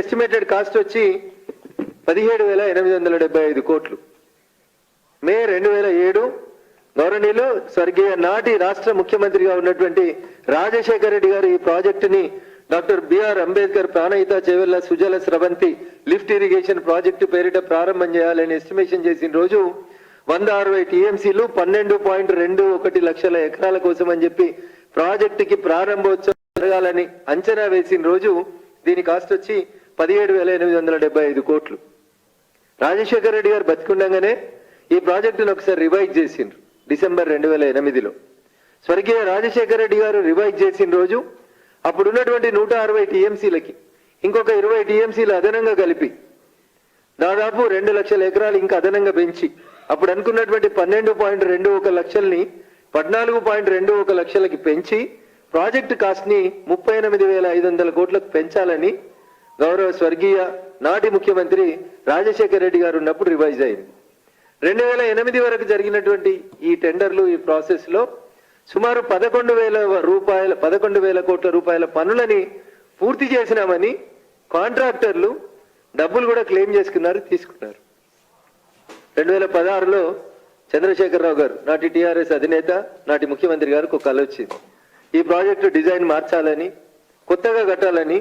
Estimated cost వచ్చి పదిహేడు వేల ఎనిమిది వందల డెబ్బై ఐదు కోట్లు. మే రెండు వేల ఏడు గౌరవనీయులు స్వర్గీయ నాటి రాష్ట్ర ముఖ్యమంత్రిగా ఉన్నటువంటి రాజశేఖర రెడ్డి గారు ఈ ప్రాజెక్టుని doctor B R Ambedkar Pranahita Chevella Sujala Sravanthi lift irrigation project పేరిట ప్రారంభం చేయాలని ఎస్టిమేషన్ చేసిన రోజు వంద అరవై టీఎంసీలు పన్నెండు పాయింట్ రెండు ఒకటి లక్షల ఎకరాల కోసం అని చెప్పి ప్రాజెక్టుకి ప్రారంభోత్సవం జరగాలని అంచనా వేసిన రోజు దీని కాస్ట్ వచ్చి పదిహేడు వేల ఎనిమిది వందల డెబ్బై ఐదు కోట్లు. రాజశేఖర రెడ్డి గారు బతికుండగానే ఈ ప్రాజెక్టును ఒకసారి రివైజ్ చేసిండ్రు డిసెంబర్ రెండు వేల ఎనిమిదిలో. స్వర్గీయ రాజశేఖర రెడ్డి గారు రివైజ్ చేసిన రోజు అప్పుడున్నటువంటి నూట అరవై టీఎంసీలకి ఇంకొక ఇరవై టీఎంసీలు అదనంగా కలిపి దాదాపు రెండు లక్షల ఎకరాలు ఇంకా అదనంగా పెంచి అప్పుడు అనుకున్నటువంటి పన్నెండు పాయింట్ రెండు ఒక లక్షల్ని పద్నాలుగు పాయింట్ రెండు ఒక లక్షలకి పెంచి ప్రాజెక్టు కాస్ట్ని ముప్పై ఎనిమిది వేల ఐదు వందల కోట్లకు పెంచాలని గౌరవ స్వర్గీయ నాటి ముఖ్యమంత్రి రాజశేఖర రెడ్డి గారు ఉన్నప్పుడు రివైజ్ అయింది. రెండు వేల ఎనిమిది వరకు జరిగినటువంటి ఈ టెండర్లు ఈ ప్రాసెస్లో సుమారు పదకొండు వేల రూపాయల పదకొండు వేల కోట్ల రూపాయల పనులని పూర్తి చేసినామని కాంట్రాక్టర్లు డబ్బులు కూడా క్లెయిమ్ చేసుకున్నారు తీసుకున్నారు. రెండు వేల పదహారులో చంద్రశేఖరరావు గారు నాటి టిఆర్ఎస్ అధినేత నాటి ముఖ్యమంత్రి గారికి ఒక కళ వచ్చింది ఈ ప్రాజెక్టు డిజైన్ మార్చాలని కొత్తగా కట్టాలని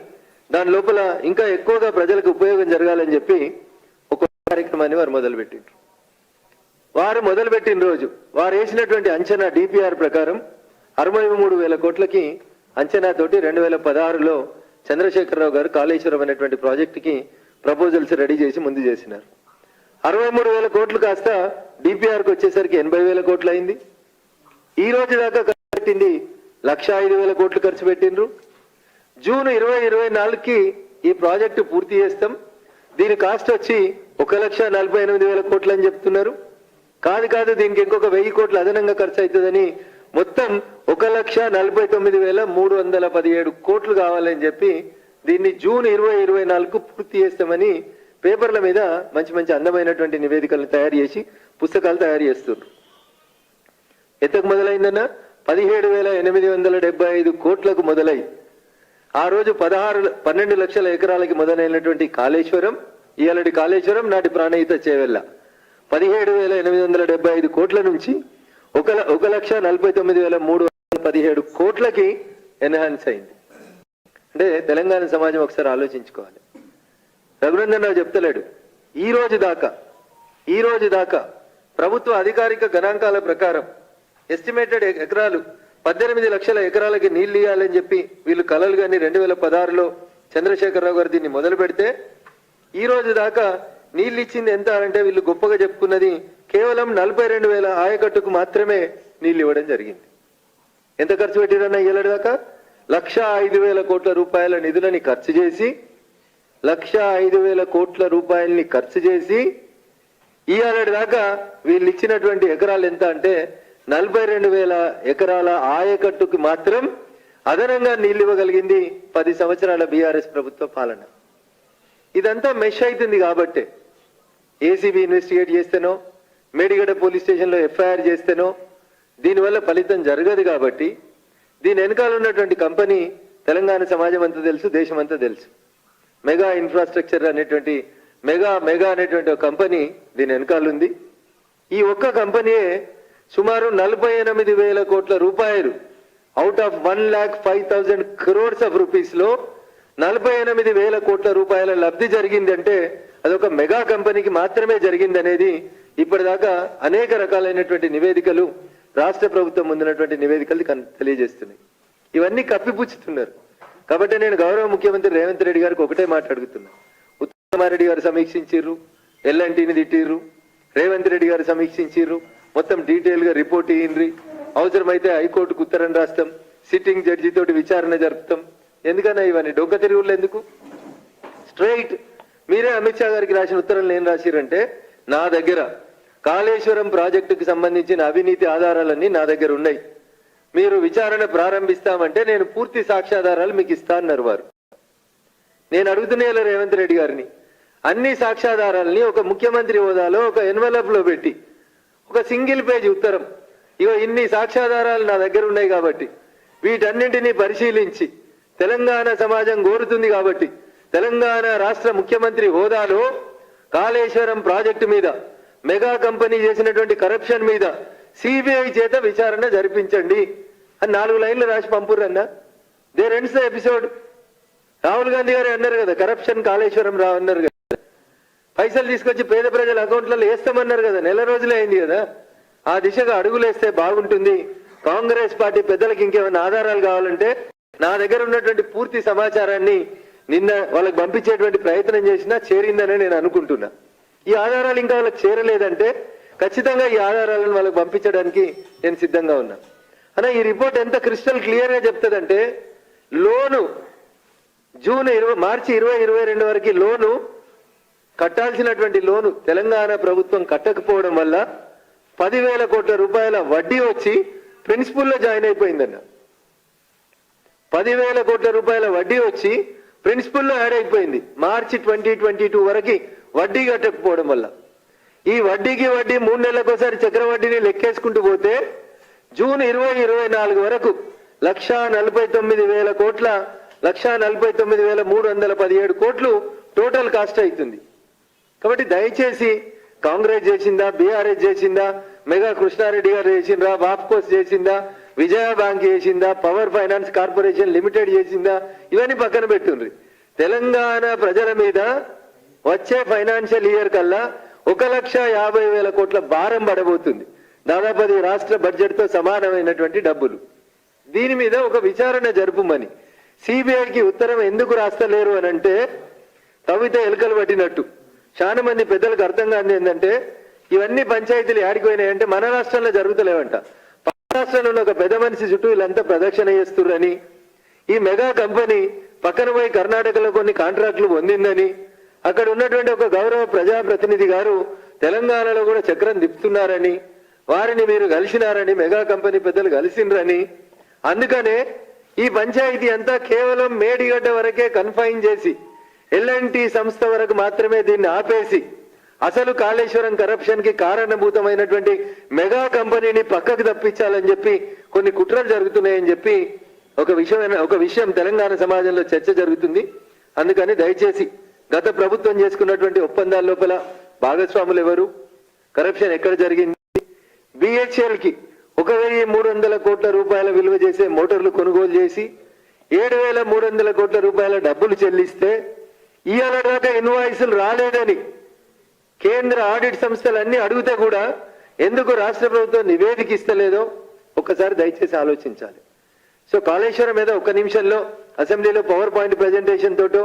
దాని లోపల ఇంకా ఎక్కువగా ప్రజలకు ఉపయోగం జరగాలని చెప్పి ఒక కార్యక్రమాన్ని వారు మొదలుపెట్టిండ్రు. వారు మొదలుపెట్టిన రోజు వారు వేసినటువంటి అంచనా డిపిఆర్ ప్రకారం అరవై మూడు వేల కోట్లకి అంచనా తోటి రెండు వేల పదహారులో చంద్రశేఖరరావు గారు కాళేశ్వరం అనేటువంటి ప్రాజెక్టుకి ప్రపోజల్స్ రెడీ చేసి ముందు చేసినారు. అరవై మూడు వేల కోట్లు కాస్త డిపిఆర్కి వచ్చేసరికి ఎనభై వేల కోట్లు అయింది. ఈ రోజు దాకా ఖర్చు పెట్టింది లక్ష ఐదు వేల కోట్లు ఖర్చు పెట్టిండ్రు. జూన్ ఇరవై ఇరవై నాలుగుకి ఈ ప్రాజెక్టు పూర్తి చేస్తాం. దీని కాస్ట్ వచ్చి ఒక లక్ష నలభై ఎనిమిది వేల కోట్లు అని చెప్తున్నారు. కాదు కాదు దీనికి ఇంకొక వెయ్యి కోట్లు అదనంగా ఖర్చు అవుతుందని మొత్తం ఒక లక్ష నలభై తొమ్మిది వేల మూడు వందల పదిహేడు కోట్లు కావాలని చెప్పి దీన్ని జూన్ ఇరవై ఇరవై నాలుగు పూర్తి చేస్తామని పేపర్ల మీద మంచి మంచి అందమైనటువంటి నివేదికలను తయారు చేసి పుస్తకాలు తయారు చేస్తున్నారు. ఎంతకు మొదలైందన్న? పదిహేడు వేల ఎనిమిది వందల డెబ్బై ఐదు కోట్లకు మొదలై ఆ రోజు పదహారు పన్నెండు లక్షల ఎకరాలకి మొదలైనటువంటి కాళేశ్వరం ఇయాలటి కాళేశ్వరం నాటి ప్రాణహిత చేవెళ్ళ. పదిహేడు వేల ఎనిమిది వందల డెబ్బై ఐదు కోట్ల నుంచి ఒక ల- ఒక లక్ష నలభై తొమ్మిది వేల మూడు వందల పదిహేడు కోట్లకి ఎన్హాన్స్ అయింది. అంటే తెలంగాణ సమాజం ఒకసారి ఆలోచించుకోవాలి. రఘునందన్ రావు చెప్తలేడు ఈ రోజు దాకా ఈ రోజు దాకా ప్రభుత్వ అధికారిక గణాంకాల ప్రకారం ఎస్టిమేటెడ్ ఎకరాలు పద్దెనిమిది లక్షల ఎకరాలకి నీళ్ళు ఇవ్వాలని చెప్పి వీళ్ళు కలలు కానీ రెండు వేల పదహారులో చంద్రశేఖరరావు గారు దీన్ని మొదలు పెడితే ఈ రోజు దాకా నీళ్ళు ఇచ్చింది ఎంత అంటే వీళ్ళు గొప్పగా చెప్పుకున్నది కేవలం నలభై రెండు వేల ఆయకట్టుకు మాత్రమే నీళ్ళు ఇవ్వడం జరిగింది. ఎంత ఖర్చు పెట్టారన్నా ఇవ్వలేడు దాకా? లక్ష ఐదు వేల కోట్ల రూపాయల నిధులని ఖర్చు చేసి లక్ష ఐదు వేల కోట్ల రూపాయల్ని ఖర్చు చేసి ఇవాళ దాకా వీళ్ళు ఇచ్చినటువంటి ఎకరాలు ఎంత అంటే నలభై రెండు వేల ఎకరాల ఆయకట్టుకు మాత్రం అదనంగా నీళ్ళు ఇవ్వగలిగింది పది సంవత్సరాల బీఆర్ఎస్ ప్రభుత్వ పాలన. ఇదంతా మెష్ అవుతుంది కాబట్టే ఏసీబీ ఇన్వెస్టిగేట్ చేస్తేనో మేడిగడ్డ పోలీస్ స్టేషన్లో ఎఫ్ఐఆర్ చేస్తేనో దీనివల్ల ఫలితం జరగదు కాబట్టి దీని వెనకాల ఉన్నటువంటి కంపెనీ తెలంగాణ సమాజం అంతా తెలుసు దేశం అంతా తెలుసు. మెగా ఇన్ఫ్రాస్ట్రక్చర్ అనేటువంటి మెగా మెగా అనేటువంటి ఒక కంపెనీ దీని వెనకాల ఉంది. ఈ ఒక్క కంపెనీయే సుమారు నలభై ఎనిమిది వేల కోట్ల రూపాయలు. Out of one lakh five thousand crores of రూపీస్లో నలభై ఎనిమిది వేల కోట్ల రూపాయల లబ్ధి జరిగిందంటే అదొక మెగా కంపెనీకి మాత్రమే జరిగింది అనేది ఇప్పటిదాకా అనేక రకాలైనటువంటి నివేదికలు రాష్ట్ర ప్రభుత్వం ముందున్నటువంటి నివేదికలు తెలియజేస్తున్నాయి. ఇవన్నీ కప్పిపుచ్చుతున్నారు. కాబట్టి నేను గౌరవ ముఖ్యమంత్రి రేవంత్ రెడ్డి గారికి ఒకటే మాట్లాడుతున్నా ఉత్తమారెడ్డి గారు సమీక్షించారు ఎల్ఎన్టీని తిట్టిర్రు రేవంత్ రెడ్డి గారు సమీక్షించారు మొత్తం డీటెయిల్గా రిపోర్ట్ ఇయ్యండి అవసరమైతే హైకోర్టుకు ఉత్తరం రాస్తాం. సిట్టింగ్ జడ్జి తోటి విచారణ జరుపుతాం. ఎందుకన్నా ఇవన్నీ డొక్క తిరుగుళ్ళు ఎందుకు? స్ట్రైట్ మీరే అమిత్ షా గారికి రాసిన ఉత్తరంలో ఏం రాసిరంటే నా దగ్గర కాళేశ్వరం ప్రాజెక్టుకు సంబంధించిన అవినీతి ఆధారాలన్నీ నా దగ్గర ఉన్నాయి. మీరు విచారణ ప్రారంభిస్తామంటే నేను పూర్తి సాక్ష్యాధారాలు మీకు ఇస్తా అన్నారు వారు. నేను అడుగుతున్నా రేవంత్ రెడ్డి గారిని అన్ని సాక్ష్యాధారాలని ఒక ముఖ్యమంత్రి హోదాలో ఒక ఎన్వలప్లో పెట్టి ఒక సింగిల్ పేజ్ ఉత్తరం. ఇగో ఇన్ని సాక్ష్యాధారాలు నా దగ్గర ఉన్నాయి కాబట్టి. వీటన్నింటినీ పరిశీలించి తెలంగాణ సమాజం కోరుతుంది కాబట్టి. తెలంగాణ రాష్ట్ర ముఖ్యమంత్రి హోదాలో కాళేశ్వరం ప్రాజెక్టు మీద మెగా కంపెనీ చేసినటువంటి కరప్షన్ మీద సిబిఐ చేత విచారణ జరిపించండి అని నాలుగు లైన్లు రాసి పంపురన్న there ends the episode. Rahul Gandhi గారు అన్నారు కదా కరప్షన్ కాళేశ్వరం రావు అన్నారు కదా. పైసలు తీసుకొచ్చి పేద ప్రజల అకౌంట్లలో వేస్తామన్నారు కదా నెల రోజులే అయింది కదా. ఆ దిశగా అడుగులేస్తే బాగుంటుంది. కాంగ్రెస్ పార్టీ పెద్దలకు ఇంకేమైనా ఆధారాలు కావాలంటే నా దగ్గర ఉన్నటువంటి పూర్తి సమాచారాన్ని నిన్న వాళ్ళకి పంపించేటువంటి ప్రయత్నం చేసినా చేరిందని నేను అనుకుంటున్నా. ఈ ఆధారాలు ఇంకా వాళ్ళకి చేరలేదంటే ఖచ్చితంగా ఈ ఆధారాలను వాళ్ళకి పంపించడానికి నేను సిద్ధంగా ఉన్నా. అన్న ఈ రిపోర్ట్ ఎంత క్రిస్టల్ క్లియర్గా చెప్తుందంటే లోను జూన్ ఇరవై మార్చి ఇరవై ఇరవై రెండు వరకు లోను కట్టాల్సినటువంటి లోను తెలంగాణ ప్రభుత్వం కట్టకపోవడం వల్ల పదివేల కోట్ల రూపాయల వడ్డీ వచ్చి ప్రిన్సిపల్లో జాయిన్ అయిపోయిందన్న. పదివేల కోట్ల రూపాయల వడ్డీ వచ్చి ప్రిన్సిపల్లో యాడ్ అయిపోయింది. మార్చి ట్వంటీ ట్వంటీ టూ వరకు వడ్డీ కట్టకపోవడం వల్ల. ఈ వడ్డీకి వడ్డీ మూడు నెలలకు ఒకసారి చక్రవడ్డీని లెక్కేసుకుంటూ పోతే జూన్ ఇరవై ఇరవై నాలుగు వరకు లక్షా నలభై తొమ్మిది వేల కోట్ల లక్షా నలభై తొమ్మిది వేల మూడు వందల పదిహేడు కోట్లు టోటల్ కాస్ట్ అవుతుంది. కాబట్టి దయచేసి కాంగ్రెస్ చేసిందా బీఆర్ఎస్ చేసిందా మెగా కృష్ణారెడ్డి గారు చేసిందా వాప్కోస్ చేసిందా విజయ బ్యాంక్ చేసిందా పవర్ ఫైనాన్స్ కార్పొరేషన్ లిమిటెడ్ చేసిందా ఇవన్నీ పక్కన పెట్టుండ్రి. తెలంగాణ ప్రజల మీద వచ్చే ఫైనాన్షియల్ ఇయర్ కల్లా ఒక లక్ష యాభై వేల కోట్ల భారం పడబోతుంది. దాదాపు అది రాష్ట్ర బడ్జెట్తో సమానమైనటువంటి డబ్బులు. దీని మీద ఒక విచారణ జరుపుమని సిబిఐకి ఉత్తరం ఎందుకు రాస్తలేరు అని అంటే తవ్వితే ఎలుకలు పట్టినట్టు. చాలా మంది పెద్దలకు అర్థం కాని ఏంటంటే ఇవన్నీ పంచాయతీలు ఆడిపోయినాయంటే మన రాష్ట్రంలో జరుగుతలేవంట. పక్క రాష్ట్రంలో ఉన్న ఒక పెద్ద మనిషి చుట్టూ వీళ్ళంతా ప్రదక్షిణ చేస్తుర్రని ఈ మెగా కంపెనీ పక్కన పోయి కర్ణాటకలో కొన్ని కాంట్రాక్టులు పొందిందని అక్కడ ఉన్నటువంటి ఒక గౌరవ ప్రజాప్రతినిధి గారు తెలంగాణలో కూడా చక్రం దిప్తున్నారని వారిని మీరు కలిసినారని మెగా కంపెనీ పెద్దలు కలిసిండ్రని అందుకనే ఈ పంచాయతీ అంతా కేవలం మేడిగడ్డ వరకే కన్ఫైన్ చేసి ఎల్ఎన్టీ సంస్థ వరకు మాత్రమే దీన్ని ఆపేసి అసలు కాళేశ్వరం కరప్షన్కి కారణభూతమైనటువంటి మెగా కంపెనీని పక్కకు తప్పించాలని చెప్పి కొన్ని కుట్రలు జరుగుతున్నాయని చెప్పి ఒక విషయం ఒక విషయం తెలంగాణ సమాజంలో చర్చ జరుగుతుంది. అందుకని దయచేసి గత ప్రభుత్వం చేసుకున్నటువంటి ఒప్పందాల లోపల భాగస్వాములు ఎవరు? కరప్షన్ ఎక్కడ జరిగింది? బిహెచ్ఎల్కి ఒక వెయ్యి మూడు వందల కోట్ల రూపాయల విలువ చేసే మోటార్లు కొనుగోలు చేసి ఏడు వేల మూడు వందల కోట్ల రూపాయల డబ్బులు చెల్లిస్తే ఇవాళ దాకా ఇన్వాయిస్లు రాలేదని కేంద్ర ఆడిట్ సంస్థలు అన్ని అడిగితే కూడా ఎందుకు రాష్ట్ర ప్రభుత్వం నివేదిక ఇస్తలేదో ఒక్కసారి దయచేసి ఆలోచించాలి. సో కాళేశ్వరం మీద ఒక్క నిమిషంలో అసెంబ్లీలో పవర్ పాయింట్ ప్రజెంటేషన్ తోటో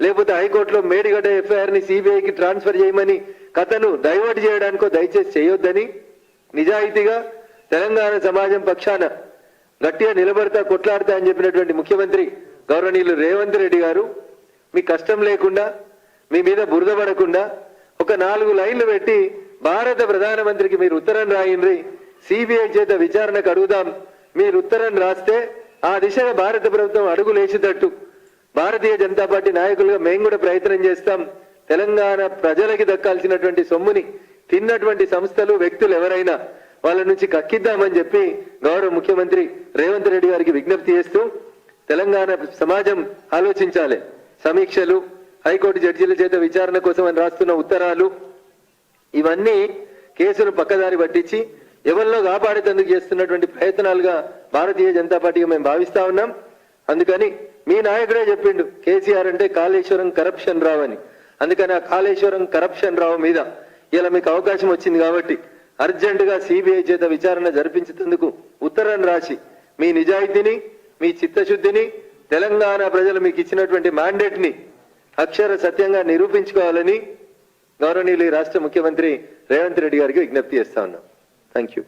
లేకపోతే హైకోర్టులో మేడిగడ్డ ఎఫ్ఐఆర్ని సిబిఐకి ట్రాన్స్ఫర్ చేయమని కథను డైవర్ట్ చేయడానికో దయచేసి చేయొద్దని నిజాయితీగా తెలంగాణ సమాజం పక్షాన గట్టిగా నిలబడతా కొట్లాడతా అని చెప్పినటువంటి ముఖ్యమంత్రి గౌరవనీయులు రేవంత్ రెడ్డి గారు మీ కష్టం లేకుండా మీ మీద బురద పడకుండా ఒక నాలుగు లైన్లు పెట్టి భారత ప్రధానమంత్రికి మీరు ఉత్తరం రాయండి. సిబిఐ చేత విచారణకు అడుగుదాం. మీరు ఉత్తరం రాస్తే ఆ దిశగా భారత ప్రభుత్వం అడుగులేసేటట్టు భారతీయ జనతా పార్టీ నాయకులుగా మేము కూడా ప్రయత్నం చేస్తాం. తెలంగాణ ప్రజలకి దక్కాల్సినటువంటి సొమ్ముని తిన్నటువంటి సంస్థలు వ్యక్తులు ఎవరైనా వాళ్ళ నుంచి కక్కిద్దామని చెప్పి గౌరవ ముఖ్యమంత్రి రేవంత్ రెడ్డి గారికి విజ్ఞప్తి చేస్తూ తెలంగాణ సమాజం ఆలోచించాలి. సమీక్షలు హైకోర్టు జడ్జీల చేత విచారణ కోసం అని రాస్తున్న ఉత్తరాలు ఇవన్నీ కేసును పక్కదారి పట్టించి ఎవరిలో కాపాడేందుకు చేస్తున్నటువంటి ప్రయత్నాలుగా భారతీయ జనతా పార్టీగా మేము భావిస్తా ఉన్నాం. అందుకని మీ నాయకుడే చెప్పిండు కేసీఆర్ అంటే కాళేశ్వరం కరప్షన్ రావు అని. అందుకని ఆ కాళేశ్వరం కరప్షన్ రావు మీద ఇలా మీకు అవకాశం వచ్చింది కాబట్టి అర్జెంటుగా సిబిఐ చేత విచారణ జరిపించేందుకు ఉత్తరం రాసి మీ నిజాయితీని మీ చిత్తశుద్ధిని తెలంగాణ ప్రజలు మీకు ఇచ్చినటువంటి మ్యాండేట్ని అక్షర సత్యంగా నిరూపించుకోవాలని గౌరవనీయులు ఈ రాష్ట్ర ముఖ్యమంత్రి రేవంత్ రెడ్డి గారికి విజ్ఞప్తి చేస్తా ఉన్నాం. Thank you